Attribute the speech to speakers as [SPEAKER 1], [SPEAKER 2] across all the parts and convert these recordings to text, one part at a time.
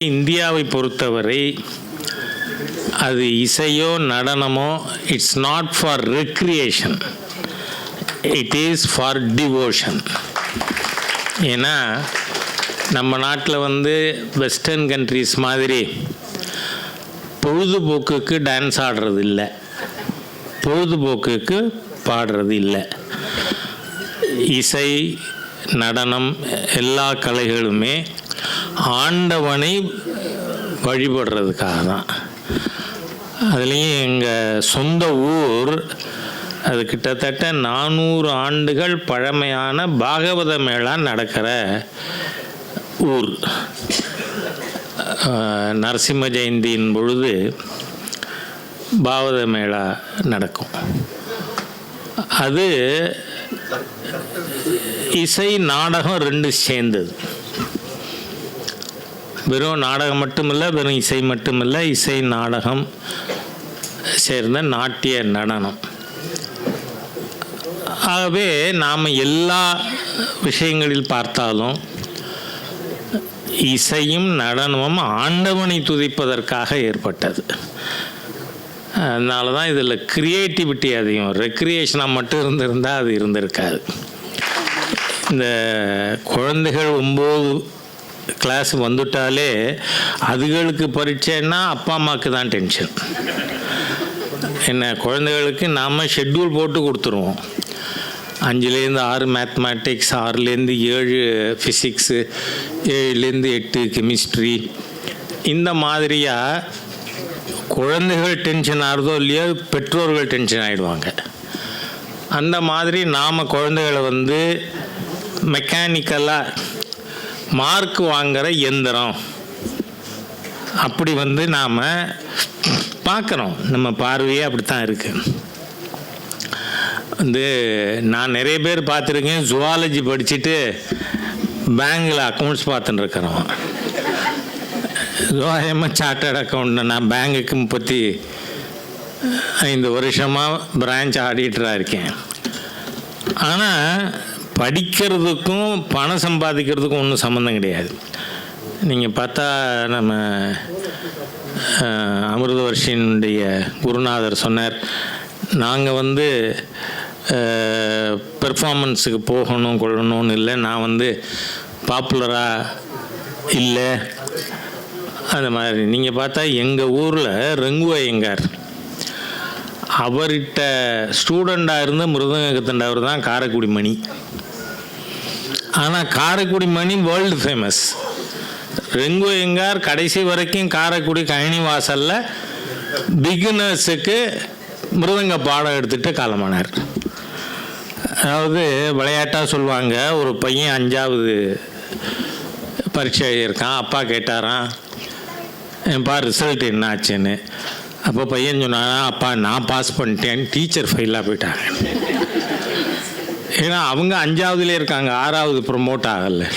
[SPEAKER 1] இந்தியாவை பொறுத்தவரை அது இசையோ நடனமோ it's not for recreation it is for devotion ஏன்னா நம்ம நாட்டில் வந்து வெஸ்டர்ன் கண்ட்ரிஸ் மாதிரி பொழுதுபோக்குக்கு டான்ஸ் ஆடுறது இல்லை பொழுதுபோக்குக்கு பாடுறது இல்லை இசை நடனம் எல்லா கலைகளுமே ஆண்டவனை வழிபடுறதுக்காக தான். அதுலேயும் எங்கள் சொந்த ஊர் அது கிட்டத்தட்ட நானூறு ஆண்டுகள் பழமையான பாகவத மேளா நடக்கிற ஊர். நரசிம்ம ஜெயந்தியின் பொழுது பாகவத மேளா நடக்கும். அது இசை நாடகம் ரெண்டு சேர்ந்தது. வெறும் நாடகம் மட்டுமில்லை வெறும் இசை மட்டுமில்லை இசை நாடகம் சேர்ந்த நாட்டிய நடனம். ஆகவே நாம் எல்லா விஷயங்களில் பார்த்தாலும் இசையும் நடனமும் ஆண்டவனை துதிப்பதற்காக ஏற்பட்டது. அதனால தான் இதில் க்ரியேட்டிவிட்டி அதிகம். ரெக்ரியேஷனாக மட்டும் இருந்திருந்தால் அது இருந்திருக்காது. இந்த குழந்தைகள் ஒம்பது கிளாஸ் வந்துட்டாலே அதுகளுக்கு பரீட்சைன்னா அப்பா அம்மாவுக்கு தான் டென்ஷன் என்ன குழந்தைகளுக்கு நாம் ஷெட்யூல் போட்டு கொடுத்துருவோம். அஞ்சுலேருந்து ஆறு மேத்மேட்டிக்ஸ் ஆறுலேருந்து ஏழு ஃபிசிக்ஸு ஏழுலேருந்து எட்டு கெமிஸ்ட்ரி இந்த மாதிரியாக குழந்தைகள் டென்ஷன் ஆகிறதோ இல்லையோ பெற்றோர்கள் டென்ஷன் ஆகிடுவாங்க அந்த மாதிரி நாம் குழந்தைகளை வந்து மெக்கானிக்கலாக மார்க் வாங்குகிற எந்திரம். அப்படி வந்து நாம் பார்க்குறோம். நம்ம பார்வையே அப்படி தான் இருக்குது வந்து நான் நிறைய பேர் பார்த்துருக்கேன். ஜுவாலஜி படிச்சுட்டு பேங்கில் அக்கௌண்ட்ஸ் பார்த்துட்டு இருக்கிறோம். ஜோயமாக சார்ட்டர்ட் அக்கௌண்ட் நான் பேங்குக்கு முப்பத்தி ஐந்து வருஷமாக பிரான்ச் ஆடிட்டராக இருக்கேன். ஆனால் படிக்கிறதுக்கும் பணம் சம்பாதிக்கிறதுக்கும் ஒன்றும் சம்மந்தம் கிடையாது. நீங்கள் பார்த்தா நம்ம அஹ், அமிர்தவர்ஷினுடைய குருநாதர் சொன்னார் நாங்கள் வந்து பெர்ஃபார்மன்ஸுக்கு போகணும் கொள்ளணும்னு இல்லை. நான் வந்து பாப்புலராக இல்லை. அந்த மாதிரி. நீங்கள் பார்த்தா எங்கள் ஊரில் ரெங்கு ஐயங்கார் அவர்கிட்ட ஸ்டூடெண்டாக இருந்த மிருதங்க கத்தண்டவர் தான் காரைக்குடி மணி. ஆனால் காரைக்குடி மணி வேர்ல்டு ஃபேமஸ் ரெங்கு எங்கார் கடைசி வரைக்கும் காரைக்குடி கழனி வாசலில் பிகினர்ஸுக்கு மிருதங்க பாடம் எடுத்துகிட்டு காலமானார். அதாவது விளையாட்டாக சொல்லுவாங்க ஒரு பையன் அஞ்சாவது பரீட்சை எழுதியிருக்கான் அப்பா கேட்டாராம் என்ப்பா ரிசல்ட் என்னாச்சுன்னு? அப்போ பையன் சொன்னான் அப்பா நான் பாஸ் பண்ணிட்டேன் டீச்சர் ஃபெயிலாக போயிட்டாங்க. ஏன்னா அவங்க அஞ்சாவதுலேயே இருக்காங்க. ஆறாவது ப்ரொமோட் ஆகலை.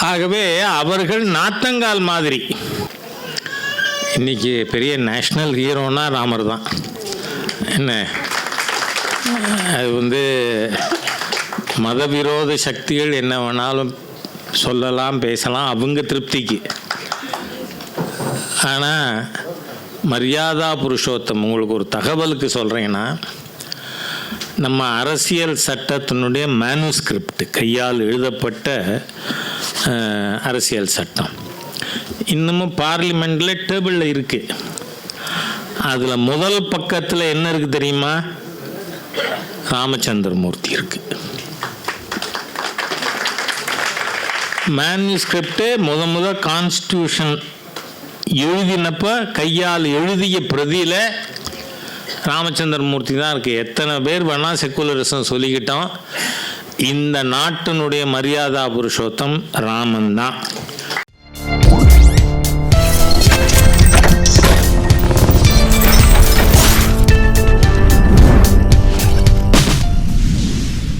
[SPEAKER 1] ஆகவே அவர்கள் நாத்தங்கால் மாதிரி. இன்னைக்கு பெரிய நேஷ்னல் ஹீரோனா ராமர் தான். என்ன? அது வந்து மதவிரோத சக்திகள் என்ன வேணாலும் சொல்லலாம் பேசலாம் அவங்க திருப்திக்கு. ஆனால் மரியாதா புருஷோத்தம் உங்களுக்கு ஒரு தகவலுக்கு சொல்கிறேன்னா நம்ம அரசியல் சட்டத்தினுடைய மேனுஸ்கிரிப்ட் கையால் எழுதப்பட்ட அரசியல் சட்டம். இன்னமும் பார்லிமெண்ட்டில் டேபிளில் இருக்குது அதில் முதல் பக்கத்தில் என்ன இருக்குது தெரியுமா? ராமச்சந்திரமூர்த்தி இருக்கு. மேனுஸ்கிரிப்டு முத முத கான்ஸ்டியூஷன் எழுதினப்ப கையால் எழுதிய பிரதியில் ராமச்சந்திரமூர்த்தி தான் இருக்குது எத்தனை பேர் வேணால் செக்குலரிசம் சொல்லிக்கிட்டோம். இந்த நாட்டினுடைய மரியாதா புருஷோத்தம் ராமன் தான்.